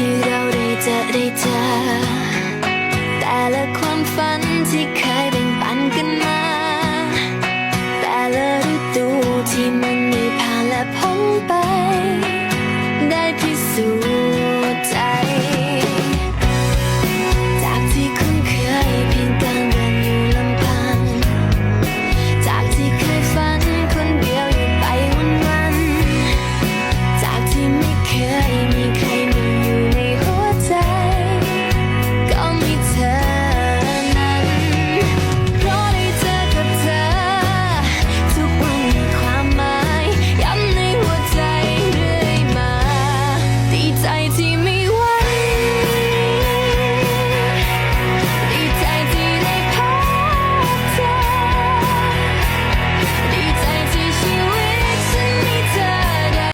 ที่เราได้เจอได้เจอแต่ละความฝันที่เคยเป็น